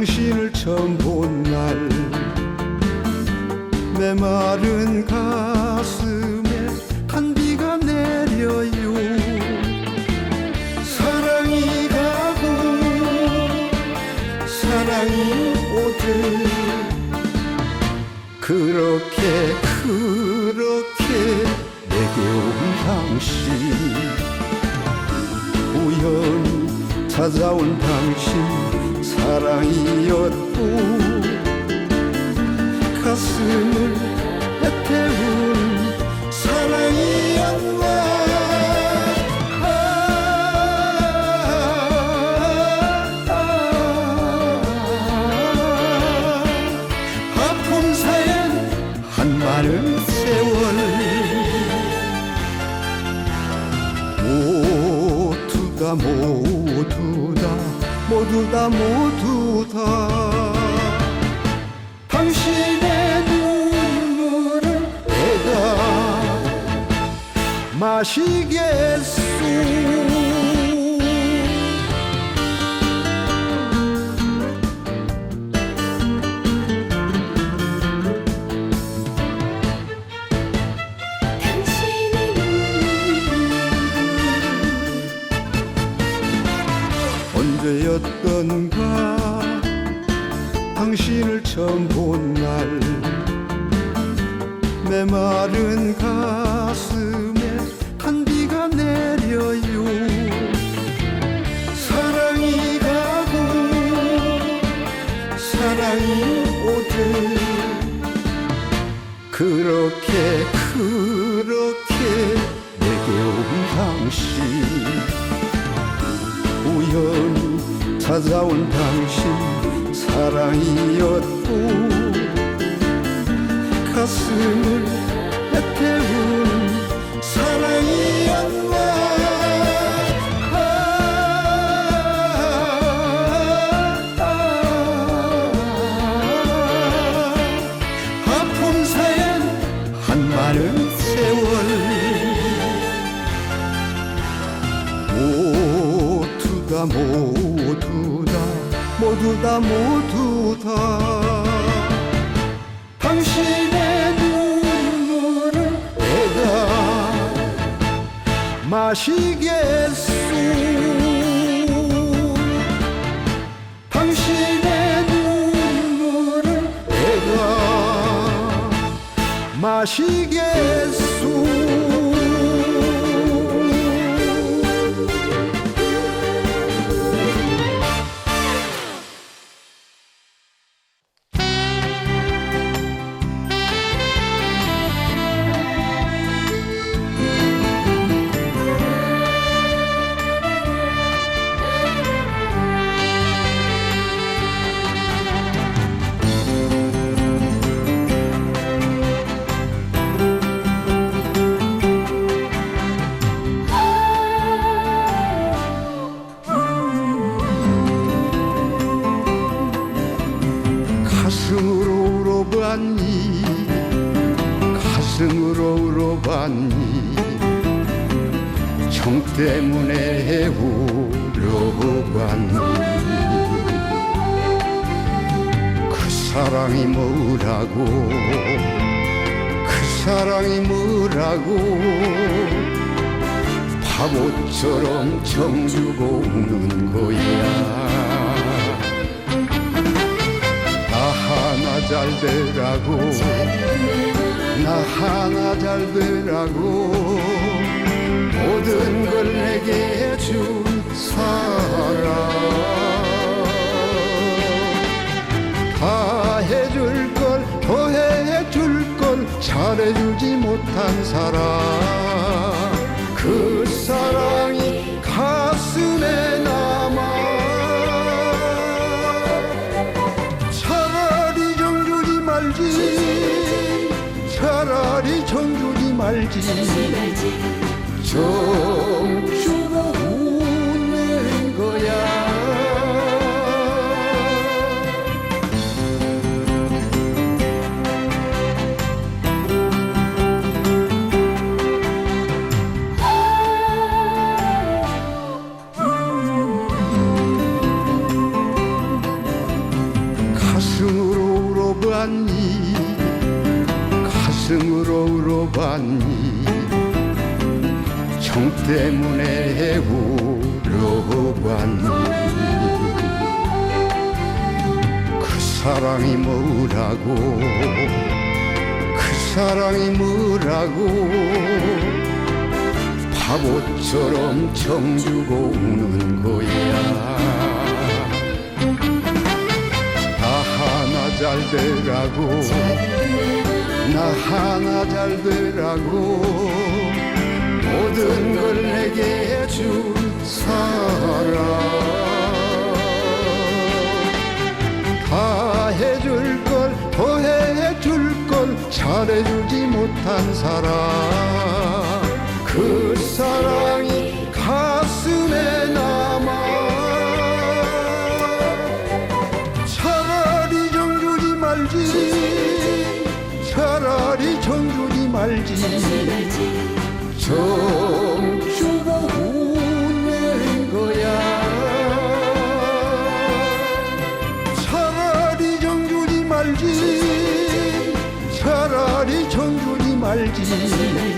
당신을 처음 본날 메마른 가슴에 단비가 내려요. 사랑이 가고 사랑이 오듯 그렇게 그렇게 내게 온 당신. 우연히 찾아온 당신 사랑이었고 가슴을 애태운 사랑이었나? 아, 아픔 사연 한 많은 세월 모두 다 모두 다 모두 다 모두 다. 당신의 눈물을 내가 마시겠소 처음 본 날. 메마른 가슴에 단비가 내려요. 사랑이 가고 사랑이 오듯 그렇게 그렇게 내게 온 당신. 우연히 찾아온 당신 사랑이었고 가슴을 애태운 사랑이었나? 아, 아픔 사연 한 많은 세월. 모두 다 모두 다 모두 다 모두 다. 당신의 눈물을 내가 마시겠소. 당신의 눈물을 내가 마시겠소 가슴으로 울어봤니? 가슴으로 울어봤니? 정 때문에 울어봤니? 그 사랑이 뭐라고? 그 사랑이 뭐라고? 바보처럼 정주고 우는 되라고. 나 하나 잘 되라고. 모든 걸 내게 준 사랑 다 해줄 걸 더 해줄 걸 잘해주지 못한 사랑 말지. 정주가 웃는 거야. 가슴으로 울어봤니? 정 때문에 울어봤니? 그 사랑이 뭐라고? 그 사랑이 뭐라고? 바보처럼 정주고 우는 거야. 나 하나 잘 되라고 나 하나 잘 되라고 모든 걸 내게 준 사랑 다 해줄 걸 더 해줄 걸 잘해주지 못한 사랑 그 사랑이 가슴 말지. 정주가 우는 거야. 차라리 정주지 말지. 차라리 정주지 말지. 정